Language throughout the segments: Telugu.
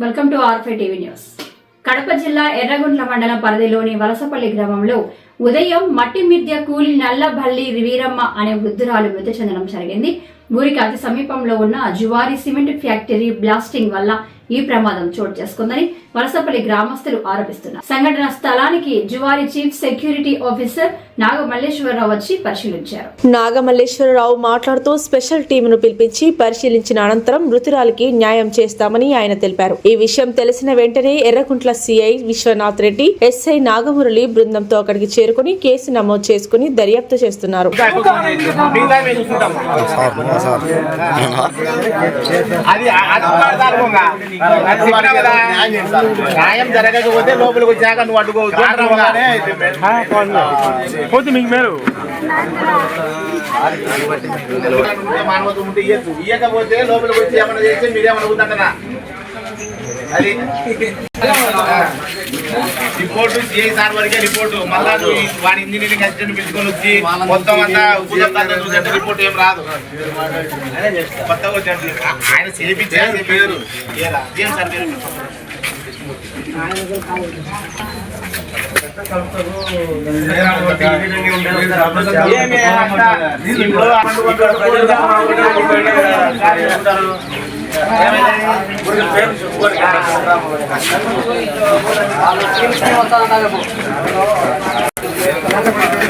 Welcome to RFI TV news Kadapa జిల్లా ఎర్రగుంట్ల మండలం పరిధిలోని వలసపల్లి గ్రామంలో ఉదయం మట్టి మిద్య కూలి నల్లబల్లి వీరమ్మ అనే వృద్ధురాలు మృతి చెందడం జరిగింది. ఊరికి అతి సమీపంలో ఉన్న జువారి సిమెంట్ ఫ్యాక్టరీ బ్లాస్టింగ్ వల్ల ఈ ప్రమాదం చోటు చేసుకుందని వలసపల్లి గ్రామస్తులు ఆరోపిస్తున్నారు సంఘటన స్థలానికి Zuari chief security officer Nagamalleswararao వచ్చి పరిశీలించారు నాగమల్లేశ్వరరావు మాట్లాడుతూ స్పెషల్ టీమును పిలిపించి పరిశీలించిన అనంతరం మృతురాలికి న్యాయం చేస్తామని ఆయన తెలిపారు ఈ విషయం తెలిసిన వెంటనే ఎర్రకుంట్ల సిఐ విశ్వనాథ్ రెడ్డి ఎస్ఐ నాగమురళి బృందంతో అక్కడికి చేరుకుని కేసు నమోదు చేసుకుని దర్యాప్తు చేస్తున్నారు అది న్యాయం జరగకపోతే లోపలికి వచ్చాక నువ్వు అడ్డుకోవచ్చు పోతే మీకు మేలు మానవత్వం ఉంటే ఇయ్యకపోతే లోపలికి వచ్చి ఏమైనా చేస్తే మీరేమన్నా అది. రిపోర్ట్ సిఐ సార్ వరకే రిపోర్ట్. మళ్ళా వాడి ఇంజనీరింగ్ అసిస్టెంట్ పిలుచుకొని వచ్చి మొత్తం అంతా చూసంటే రిపోర్ట్ ఏం రాదు. కొత్తగా ఆయన చేపించే పేరు. ఏం సార్ పేరు? ఇప్పుడు తరంలో ఉండి సార్ దా,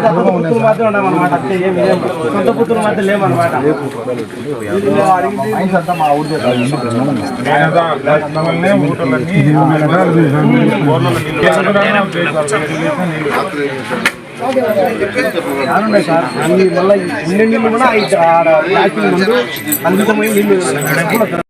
పుత్రులు మాత్రం ఉండమన్నమాట. అంతే ఏం లేవు. సొంత పుత్రులు సార్. అన్ని మళ్ళీ నీళ్ళు కూడా ముందు అందుకమైన నీళ్ళు